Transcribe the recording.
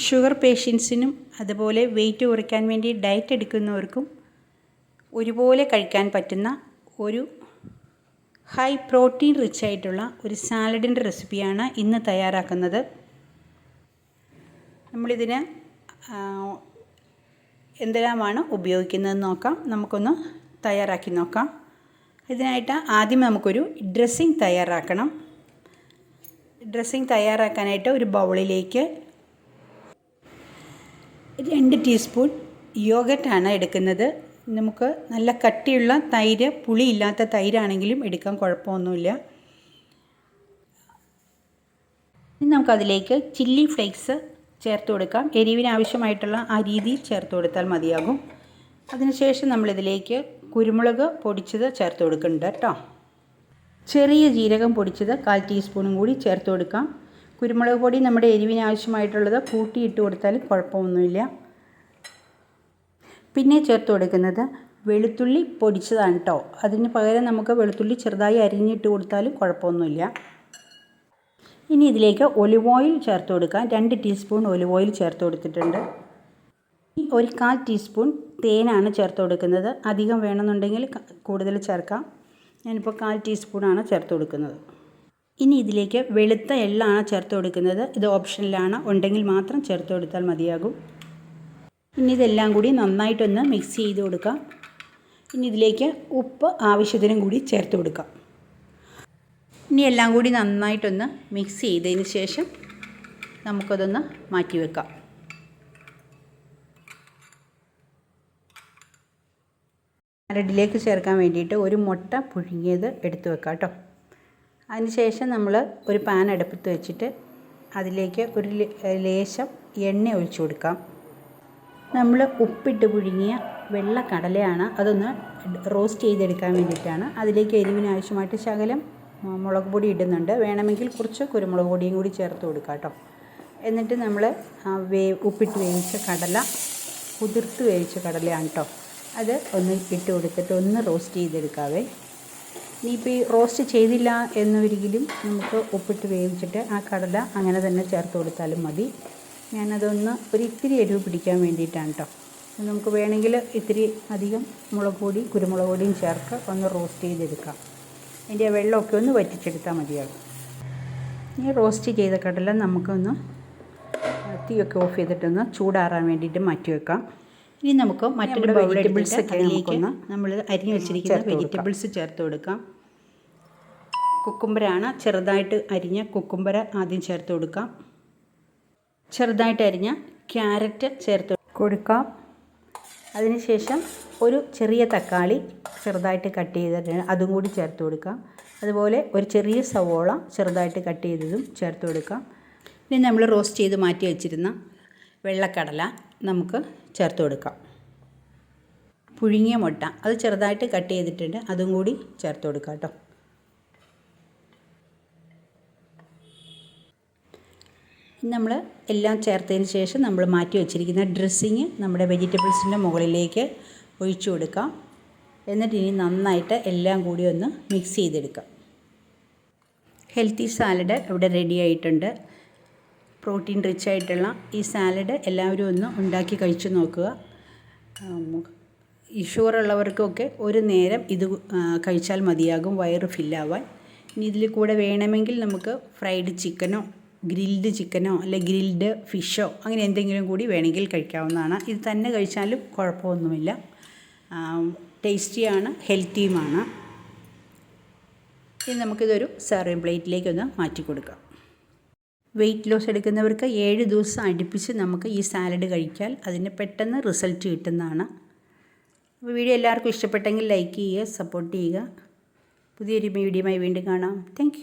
Sugar പേഷ്യൻസിനും അതുപോലെ wait കുറയ്ക്കാൻ വേണ്ടി ഡയറ്റ് എടുക്കുന്നവർക്കും ഒരുപോലെ കഴിക്കാൻ പറ്റുന്ന ഒരു ഹൈ പ്രോട്ടീൻ റിച്ച് ആയിട്ടുള്ള ഒരു സാലഡിന്റെ റെസിപ്പിയാണ് ഇന്ന് തയ്യാറാക്കുന്നത്. നമ്മളിതിന് എന്തെല്ലാമാണ് ഉപയോഗിക്കുന്നത് നോക്കാം. നമുക്കൊന്ന് തയ്യാറാക്കി നോക്കാം. ഇതിനായിട്ട് ആദ്യം നമുക്കൊരു ഡ്രസ്സിങ് തയ്യാറാക്കണം. ഡ്രസ്സിങ് തയ്യാറാക്കാനായിട്ട് ഒരു ബൗളിലേക്ക് രണ്ട് ടീസ്പൂൺ യോഗട്ടാണ് എടുക്കുന്നത്. നമുക്ക് നല്ല കട്ടിയുള്ള തൈര് പുളിയില്ലാത്ത തൈരാണെങ്കിലും എടുക്കാൻ കുഴപ്പമൊന്നുമില്ല. ഇനി നമുക്കതിലേക്ക് ചില്ലി ഫ്ലേക്സ് ചേർത്ത് കൊടുക്കാം. എരിവിന് ആവശ്യമായിട്ടുള്ള ആ രീതിയിൽ ചേർത്ത് കൊടുത്താൽ മതിയാകും. അതിനുശേഷം നമ്മളിതിലേക്ക് കുരുമുളക് പൊടിച്ചത് ചേർത്ത് കൊടുക്കുന്നുണ്ട് കേട്ടോ. ചെറിയ ജീരകം പൊടിച്ചത് കാൽ ടീസ്പൂണും കൂടി ചേർത്ത് കൊടുക്കാം. കുരുമുളക് പൊടി നമ്മുടെ എരിവിന് ആവശ്യമായിട്ടുള്ളത് കൂട്ടിയിട്ട് കൊടുത്താൽ കുഴപ്പമൊന്നുമില്ല. പിന്നെ ചേർത്ത് കൊടുക്കുന്നത് വെളുത്തുള്ളി പൊടിച്ചതാണ് കേട്ടോ അതിന് പകരം നമുക്ക് വെളുത്തുള്ളി ചെറുതായി അരിഞ്ഞിട്ട് കൊടുത്താലും കുഴപ്പമൊന്നുമില്ല. ഇനി ഇതിലേക്ക് ഒലിവ് ഓയിൽ ചേർത്ത് കൊടുക്കാം. രണ്ട് ടീസ്പൂൺ ഒലിവ് ഓയിൽ ചേർത്ത് കൊടുത്തിട്ടുണ്ട്. ഒരു കാൽ ടീസ്പൂൺ തേനാണ് ചേർത്ത് കൊടുക്കുന്നത്. അധികം വേണമെന്നുണ്ടെങ്കിൽ കൂടുതൽ ചേർക്കാം. ഞാനിപ്പോൾ കാൽ ടീസ്പൂണാണ് ചേർത്ത് കൊടുക്കുന്നത്. ഇനി ഇതിലേക്ക് വെളുത്ത എള്ളാണ് ചേർത്ത് കൊടുക്കുന്നത്. ഇത് ഓപ്ഷനിലാണ്. ഉണ്ടെങ്കിൽ മാത്രം ചേർത്ത് കൊടുത്താൽ മതിയാകും. ഇനി ഇതെല്ലാം കൂടി നന്നായിട്ടൊന്ന് മിക്സ് ചെയ്ത് കൊടുക്കാം. ഇനി ഇതിലേക്ക് ഉപ്പ് ആവശ്യത്തിനും കൂടി ചേർത്ത് കൊടുക്കാം. ഇനി എല്ലാം കൂടി നന്നായിട്ടൊന്ന് മിക്സ് ചെയ്തതിന് ശേഷം നമുക്കതൊന്ന് മാറ്റി വെക്കാം. സാലഡിലേക്ക് ചേർക്കാൻ വേണ്ടിയിട്ട് ഒരു മുട്ട പുഴുങ്ങിയത് എടുത്തു വെക്കാം കേട്ടോ. അതിനുശേഷം നമ്മൾ ഒരു പാൻ അടുപ്പത്ത് വെച്ചിട്ട് അതിലേക്ക് ഒരു ലേശം എണ്ണ ഒഴിച്ചു കൊടുക്കാം. നമ്മൾ ഉപ്പിട്ട് പുഴുങ്ങിയ വെള്ള കടലയാണ് അതൊന്ന് റോസ്റ്റ് ചെയ്തെടുക്കാൻ വേണ്ടിയിട്ടാണ്. അതിലേക്ക് എരിവിന് ആവശ്യമായിട്ട് ശകലം മുളക് പൊടി ഇടുന്നുണ്ട്. വേണമെങ്കിൽ കുറച്ച് കുരുമുളക് പൊടിയും കൂടി ചേർത്ത് കൊടുക്കാം കേട്ടോ എന്നിട്ട് നമ്മൾ വേ ഉപ്പിട്ട് വേവിച്ച കടല കുതിർത്ത് വേവിച്ച കടലയാണ് കേട്ടോ അത് ഒന്ന് ഇട്ട് കൊടുത്തിട്ട് ഒന്ന് റോസ്റ്റ് ചെയ്തെടുക്കാവേ. ഇനിയിപ്പോൾ ഈ റോസ്റ്റ് ചെയ്തില്ല എന്നൊരിക്കലും നമുക്ക് ഉപ്പിട്ട് വേവിച്ചിട്ട് ആ കടല അങ്ങനെ തന്നെ ചേർത്ത് കൊടുത്താലും മതി. ഞാനതൊന്ന് ഒരു ഇത്തിരി എരിവ് പിടിക്കാൻ വേണ്ടിയിട്ടാണ് കേട്ടോ നമുക്ക് വേണമെങ്കിൽ ഇത്തിരി അധികം മുളക് പൊടി കുരുമുളക് പൊടിയും ചേർത്ത് ഒന്ന് റോസ്റ്റ് ചെയ്തെടുക്കാം. അതിന്റെ വെള്ളമൊക്കെ ഒന്ന് വറ്റിച്ചെടുത്താൽ മതിയാകും. ഈ റോസ്റ്റ് ചെയ്ത കടല നമുക്കൊന്ന് തീയൊക്കെ ഓഫ് ചെയ്തിട്ടൊന്ന് ചൂടാറാൻ വേണ്ടിയിട്ട് മാറ്റി വെക്കാം. ഇനി നമുക്ക് മറ്റൊരു വെജിറ്റബിൾസ് നമുക്കൊന്ന് നമ്മൾ അരിഞ്ഞു വെച്ചിരിക്കുന്ന വെജിറ്റബിൾസ് ചേർത്ത് കൊടുക്കാം. കുക്കുംബരാണ് ചെറുതായിട്ട് അരിഞ്ഞ കുക്കുംബര ആദ്യം ചേർത്ത് കൊടുക്കാം. ചെറുതായിട്ട് അരിഞ്ഞ ക്യാരറ്റ് ചേർത്ത് കൊടുക്കാം. അതിനുശേഷം ഒരു ചെറിയ തക്കാളി ചെറുതായിട്ട് കട്ട് ചെയ്തിട്ടാണ് അതും കൂടി ചേർത്ത് കൊടുക്കാം. അതുപോലെ ഒരു ചെറിയ സവോള ചെറുതായിട്ട് കട്ട് ചെയ്തതും ചേർത്ത് കൊടുക്കാം. ഇനി നമ്മൾ റോസ്റ്റ് ചെയ്ത് മാറ്റി വെച്ചിരുന്ന വെള്ളക്കടല നമുക്ക് ചേർത്ത് കൊടുക്കാം. പുഴുങ്ങിയ മുട്ട. അത് ചെറുതായിട്ട് കട്ട് ചെയ്തിട്ടുണ്ട്. അതും കൂടി ചേർത്ത് കൊടുക്കാം കേട്ടോ. നമ്മൾ എല്ലാം ചേർത്തതിന് ശേഷം നമ്മൾ മാറ്റി വെച്ചിരിക്കുന്ന ഡ്രസ്സിങ് നമ്മുടെ വെജിറ്റബിൾസിന്റെ മുകളിലേക്ക് ഒഴിച്ചു കൊടുക്കാം. എന്നിട്ട് ഇനി നന്നായിട്ട് എല്ലാം കൂടി ഒന്ന് മിക്സ് ചെയ്തെടുക്കാം. ഹെൽത്തി സാലഡ് ഇവിടെ റെഡി ആയിട്ടുണ്ട്. പ്രോട്ടീൻ റിച്ച് ആയിട്ടുള്ള ഈ സാലഡ് എല്ലാവരും ഒന്ന് ഉണ്ടാക്കി കഴിച്ചു നോക്കുക. ഈ ഉള്ളവർക്കൊക്കെ ഒരു നേരം ഇത് കഴിച്ചാൽ മതിയാകും വയറ് ഫില്ലാവാൻ ഇനി ഇതിൽ കൂടെ വേണമെങ്കിൽ നമുക്ക് ഫ്രൈഡ് ചിക്കനോ ഗ്രിൽഡ് ചിക്കനോ അല്ലെ ഗ്രിൽഡ് ഫിഷോ അങ്ങനെ എന്തെങ്കിലും കൂടി വേണമെങ്കിൽ കഴിക്കാവുന്നതാണ്. ഇത് തന്നെ കഴിച്ചാലും കുഴപ്പമൊന്നുമില്ല. ടേസ്റ്റിയാണ് ഹെൽത്തിയുമാണ് ഇനി നമുക്കിതൊരു സെർവിങ് പ്ലേറ്റിലേക്കൊന്ന് മാറ്റി കൊടുക്കാം. വെയിറ്റ് ലോസ് എടുക്കുന്നവർക്ക് ഏഴ് ദിവസം അടുപ്പിച്ച് നമുക്ക് ഈ സാലഡ് കഴിച്ചാൽ അതിന് പെട്ടെന്ന് റിസൾട്ട് കിട്ടുന്നതാണ്. വീഡിയോ എല്ലാവർക്കും ഇഷ്ടപ്പെട്ടെങ്കിൽ ലൈക്ക് ചെയ്യുക സപ്പോർട്ട് ചെയ്യുക. പുതിയൊരു വീഡിയോയുമായി വീണ്ടും കാണാം. താങ്ക്